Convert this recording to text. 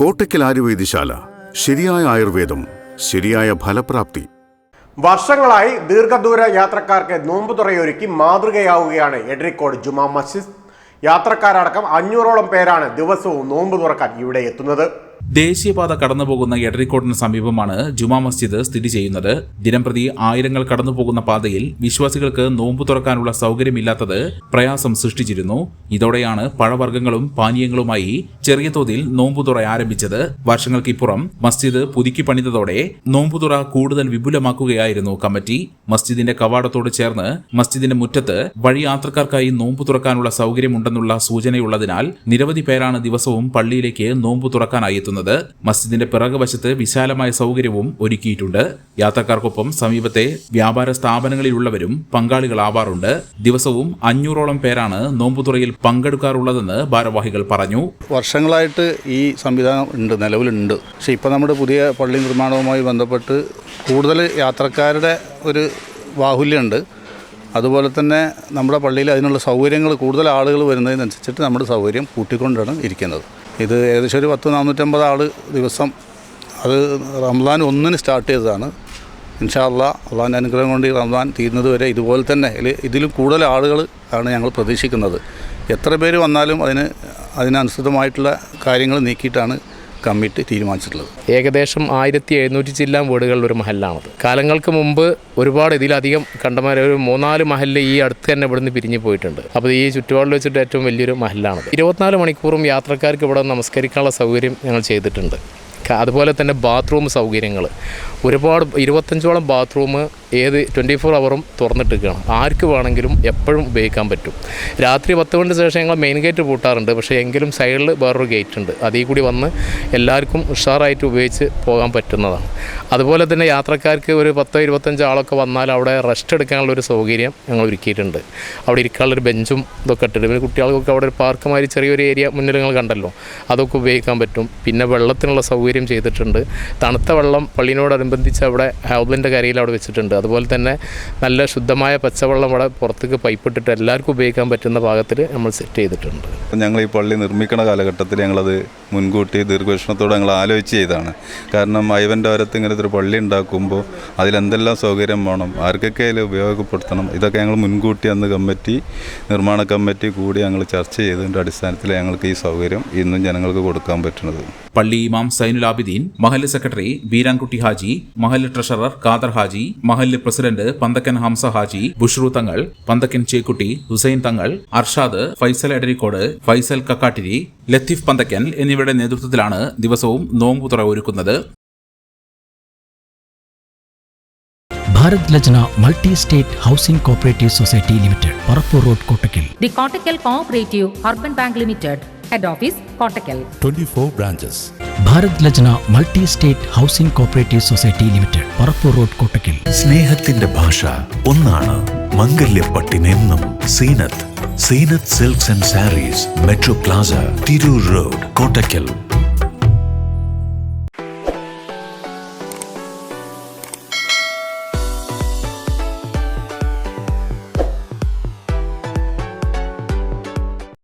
കോട്ടയ്ക്കൽ ആയുർവേദശാല ശരിയായ ആയുർവേദം ശരിയായ ഫലപ്രാപ്തി. വർഷങ്ങളായി ദീർഘദൂര യാത്രക്കാർക്ക് നോമ്പ് തുറയൊരുക്കി മാതൃകയാവുകയാണ് എഡ്രിക്കോട് ജുമാ മസ്ജിദ്. യാത്രക്കാരടക്കം അഞ്ഞൂറോളം പേരാണ് ദിവസവും നോമ്പ് തുറക്കാൻ ഇവിടെ എത്തുന്നത്. ദേശീയപാത കടന്നുപോകുന്ന എടരിക്കോടിന് സമീപമാണ് ജുമാ മസ്ജിദ് സ്ഥിതി ചെയ്യുന്നത്. ദിനംപ്രതി ആയിരങ്ങൾ കടന്നുപോകുന്ന പാതയിൽ വിശ്വാസികൾക്ക് നോമ്പു തുറക്കാനുള്ള സൗകര്യമില്ലാത്തത് പ്രയാസം സൃഷ്ടിച്ചിരുന്നു. ഇതോടെയാണ് പഴവർഗങ്ങളും പാനീയങ്ങളുമായി ചെറിയ തോതിൽ നോമ്പുതുറ ആരംഭിച്ചത്. വർഷങ്ങൾക്കിപ്പുറം മസ്ജിദ് പുതുക്കി പണിതതോടെ നോമ്പുതുറ കൂടുതൽ വിപുലമാക്കുകയായിരുന്നു കമ്മിറ്റി. മസ്ജിദിന്റെ കവാടത്തോട് ചേർന്ന് മസ്ജിദിന്റെ മുറ്റത്ത് വഴി യാത്രക്കാർക്കായി നോമ്പു തുറക്കാനുള്ള സൗകര്യമുണ്ടെന്നുള്ള സൂചനയുള്ളതിനാൽ നിരവധി പേരാണ് ദിവസവും പള്ളിയിലേക്ക് നോമ്പു തുറക്കാനായി എത്തുന്നത് മസ്ജിദിന്റെ പിറകുവശത്ത് വിശാലമായ സൗകര്യവും ഒരുക്കിയിട്ടുണ്ട്. യാത്രക്കാർക്കൊപ്പം സമീപത്തെ വ്യാപാര സ്ഥാപനങ്ങളിലുള്ളവരും പങ്കാളികളാവാറുണ്ട്. ദിവസവും അഞ്ഞൂറോളം പേരാണ് നോമ്പുതുറയിൽ പങ്കെടുക്കാറുള്ളതെന്ന് ഭാരവാഹികൾ പറഞ്ഞു. വർഷങ്ങളായിട്ട് ഈ സംവിധാനം ഉണ്ട് നിലവിലുണ്ട്. പക്ഷേ ഇപ്പോൾ നമ്മുടെ പുതിയ പള്ളി നിർമ്മാണവുമായി ബന്ധപ്പെട്ട് കൂടുതൽ യാത്രക്കാരുടെ ഒരു ബാഹുല്യമുണ്ട് അതുപോലെ തന്നെ നമ്മുടെ പള്ളിയിൽ അതിനുള്ള സൗകര്യങ്ങൾ കൂടുതൽ ആളുകൾ വരുന്നതിനനുസരിച്ചിട്ട് നമ്മുടെ സൗകര്യം കൂട്ടിക്കൊണ്ടാണ് ഇരിക്കുന്നത്. ഇത് ഏകദേശം ഒരു പത്ത് നാനൂറ്റമ്പത് ആൾ ദിവസം അത് റംസാൻ ഒന്നിന് സ്റ്റാർട്ട് ചെയ്തതാണ്. ഇൻഷാ അള്ളാ അള്ളാഹിന്റെ അനുഗ്രഹം കൊണ്ട് ഈ റംസാൻ തീരുന്നത് വരെ ഇതുപോലെ തന്നെ ഇതിലും കൂടുതൽ ആളുകൾ ആണ് ഞങ്ങൾ പ്രതീക്ഷിക്കുന്നത്. എത്ര പേര് വന്നാലും അതിന് അതിനനുസൃതമായിട്ടുള്ള കാര്യങ്ങൾ നീക്കിയിട്ടാണ് കമ്മിറ്റി തീരുമാനിച്ചിട്ടുള്ളത്. ഏകദേശം ആയിരത്തി എഴുന്നൂറ്റി ചില്ലാം വീടുകളിൽ ഒരു മഹലാണത്. കാലങ്ങൾക്ക് മുമ്പ് ഒരുപാട് ഇതിലധികം കണ്ടമാരെ ഒരു മൂന്നാൽ മഹൽ ഈ അടുത്ത് തന്നെ ഇവിടുന്ന് പിരിഞ്ഞു പോയിട്ടുണ്ട്. അപ്പോൾ ഈ ചുറ്റുപാടിൽ വെച്ചിട്ട് ഏറ്റവും വലിയൊരു മഹലാണത്. ഇരുപത്തിനാല് മണിക്കൂറും യാത്രക്കാർക്ക് ഇവിടെ നമസ്കരിക്കാനുള്ള സൗകര്യം ഞങ്ങൾ ചെയ്തിട്ടുണ്ട്. അതുപോലെ തന്നെ ബാത്റൂം സൗകര്യങ്ങൾ. ഒരുപാട് ഇരുപത്തഞ്ചോളം ബാത്റൂം ഏത് ട്വന്റി ഫോർ അവറും തുറന്നിട്ടിരിക്കണം ആർക്ക് വേണമെങ്കിലും എപ്പോഴും ഉപയോഗിക്കാൻ പറ്റും. രാത്രി പത്ത് മണിക്ക് ശേഷം ഞങ്ങൾ മെയിൻ ഗേറ്റ് പൂട്ടാറുണ്ട്. പക്ഷേ എങ്കിലും സൈഡിൽ വേറൊരു ഗേറ്റ് ഉണ്ട്. അതിൽ കൂടി വന്ന് എല്ലാവർക്കും ഉഷാറായിട്ട് ഉപയോഗിച്ച് പോകാൻ പറ്റുന്നതാണ്. അതുപോലെ തന്നെ യാത്രക്കാർക്ക് ഒരു പത്തോ ഇരുപത്തഞ്ചോ ആളൊക്കെ വന്നാൽ അവിടെ റെസ്റ്റ് എടുക്കാനുള്ള ഒരു സൗകര്യം ഞങ്ങൾ ഒരുക്കിയിട്ടുണ്ട്. അവിടെ ഇരിക്കാനുള്ളൊരു ബെഞ്ചും ഇതൊക്കെ ഇട്ടിട്ട് പിന്നെ കുട്ടികൾക്കൊക്കെ അവിടെ ഒരു പാർക്ക് മാതിരി ചെറിയൊരു ഏരിയ മുന്നിൽ നിങ്ങൾ കണ്ടല്ലോ. അതൊക്കെ ഉപയോഗിക്കാൻ പറ്റും. പിന്നെ വെള്ളത്തിനുള്ള സൗകര്യം ചെയ്തിട്ടുണ്ട്. തണുത്ത വെള്ളം പള്ളിനോടനുബന്ധിച്ച് അവിടെ ഹൗബിന്റെ കരയിൽ അവിടെ വെച്ചിട്ടുണ്ട്. അതുപോലെ തന്നെ നല്ല ശുദ്ധമായ പച്ചവെള്ളം അവിടെ പുറത്തേക്ക് പൈപ്പ് ഇട്ടിട്ട് എല്ലാവർക്കും ഉപയോഗിക്കാൻ പറ്റുന്ന പാകത്തിൽ നമ്മൾ സെറ്റ് ചെയ്തിട്ടുണ്ട്. ഞങ്ങൾ ഈ പള്ളി നിർമ്മിക്കുന്ന കാലഘട്ടത്തിൽ ഞങ്ങളത് മുൻകൂട്ടി ദീർഘവീക്ഷണത്തോടെ ഞങ്ങൾ ആലോചിച്ച് ചെയ്താണ് കാരണം ഐവന്റെ ഓരത്ത് ഇങ്ങനത്തെ ഒരു പള്ളി ഉണ്ടാക്കുമ്പോൾ അതിലെന്തെല്ലാം സൗകര്യം വേണം ആർക്കൊക്കെ അതിൽ ഉപയോഗപ്പെടുത്തണം ഇതൊക്കെ ഞങ്ങൾ മുൻകൂട്ടി അന്ന് കമ്മിറ്റി നിർമ്മാണ കമ്മിറ്റി കൂടി ഞങ്ങൾ ചർച്ച ചെയ്തതിന്റെ അടിസ്ഥാനത്തിൽ ഞങ്ങൾക്ക് ഈ സൗകര്യം ഇന്നും ജനങ്ങൾക്ക് കൊടുക്കാൻ പറ്റുന്നത്. പള്ളി ഇമാം സൈനുൽ ആബിദീൻ മഹല്ല് സെക്രട്ടറി ബീരാൻകുട്ടി ഹാജി മഹല്ല് ട്രഷറർ ഖാദർ ഹാജി മഹല്ല് പ്രസിഡന്റ് പന്തക്കൻ ഹംസ ഹാജി ബുഷ്രു തങ്ങൾ പന്തക്കൻ ചേക്കുട്ടി ഹുസൈൻ തങ്ങൾ അർഷാദ് ഫൈസൽ എടരിക്കോട് ഫൈസൽ കക്കാട്ടിരി ലത്തീഫ് പന്തക്കൻ എന്നിവരുടെ നേതൃത്വത്തിലാണ് ദിവസവും നോമ്പുതുറ ഒരുക്കുന്നത്. Bharat Lajna multi state housing cooperative society limited Parappur road Kottakkal. The Kottakkal Kottakkal urban bank limited head Head Office, Kottakkal. 24 branches. Bharat Lajna multi state housing cooperative society limited Parappur road Kottakkal സ്നേഹത്തിന്റെ ഭാഷ ഒന്നാണ് മംഗല്യപ്പട്ടിനെന്നും Zeenath Zeenath silks and sarees metro plaza Tirur road Kottakkal